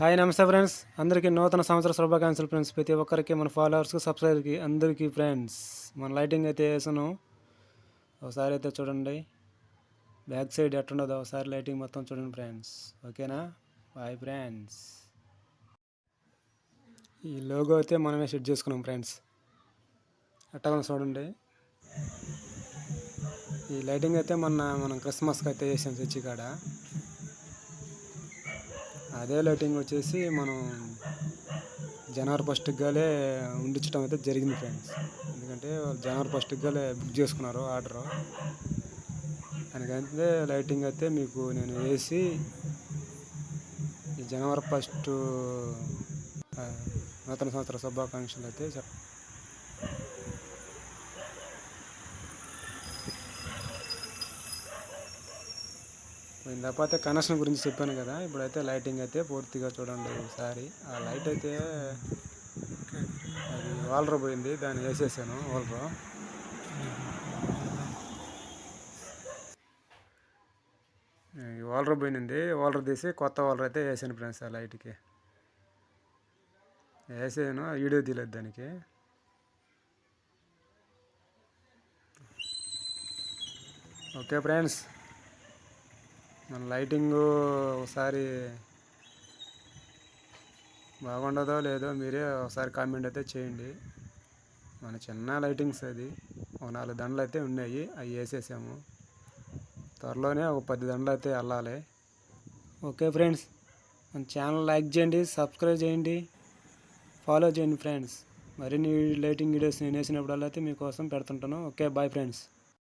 Hi నమస్తే friends. అందరికీ నూతన సంవత్సర శుభాకాంక్షలు ఫ్రెండ్స్. ప్రతి ఒక్కరికి మన ఫాలోవర్స్కి సబ్స్క్రైబర్కి అందరికీ ఫ్రెండ్స్ మన లైటింగ్ అయితే వేసాను ఒకసారి అయితే చూడండి. బ్యాక్ సైడ్ ఎట్టుండదు ఒకసారి లైటింగ్ మొత్తం చూడండి ఫ్రెండ్స్ ఓకేనా? బాయ్ ఫ్రెండ్స్ ఈ లోగో అయితే మనమే సెట్ చేసుకున్నాం ఫ్రెండ్స్ ఎట్టగా చూడండి. ఈ లైటింగ్ అయితే మొన్న మనం క్రిస్మస్కి అయితే చేసాం చర్చి కాడ. అదే లైటింగ్ వచ్చేసి మనం జనవరి ఫస్ట్కి గాలే ఉండించడం అయితే జరిగింది ఫ్రెండ్స్. ఎందుకంటే వాళ్ళు జనవరి ఫస్ట్కి గాలే బుక్ చేసుకున్నారు ఆర్డర్. దానికైతే లైటింగ్ అయితే మీకు నేను వేసి జనవరి ఫస్ట్ నూతన సంవత్సర శుభాకాంక్షలు అయితే చెప్ కనెక్షన్ గురించి చెప్పాను కదా ఇప్పుడైతే లైటింగ్ అయితే పూర్తిగా చూడండి ఒకసారి ఆ లైట్ అయితే అది వాలర్ పోయింది దాన్ని వేసేసాను వాలర్ ఈ పోయింది వాల్డర్ తీసి కొత్త వాలర్ అయితే వేసాను ఫ్రెండ్స్ ఆ లైట్కి వేసాను వీడియో తీయలేదు దానికి. Okay friends. మన లైటింగ్ ఒకసారి బాగుండదో లేదో మీరే ఒకసారి కామెంట్ అయితే చేయండి. మన చిన్న లైటింగ్స్ అది. ఒక నాలుగు దండలు అయితే ఉన్నాయి. అవి వేసేసాము. త్వరలోనే ఒక పది దండలు అయితే వెళ్ళాలి ఓకే ఫ్రెండ్స్ మన ఛానల్ లైక్ చేయండి సబ్స్క్రైబ్ చేయండి ఫాలో చేయండి ఫ్రెండ్స్. మరిన్ని లైటింగ్ వీడియోస్ నేను వేసినప్పుడల్లా అయితే మీకోసం పెడుతుంటాను. Okay bye friends.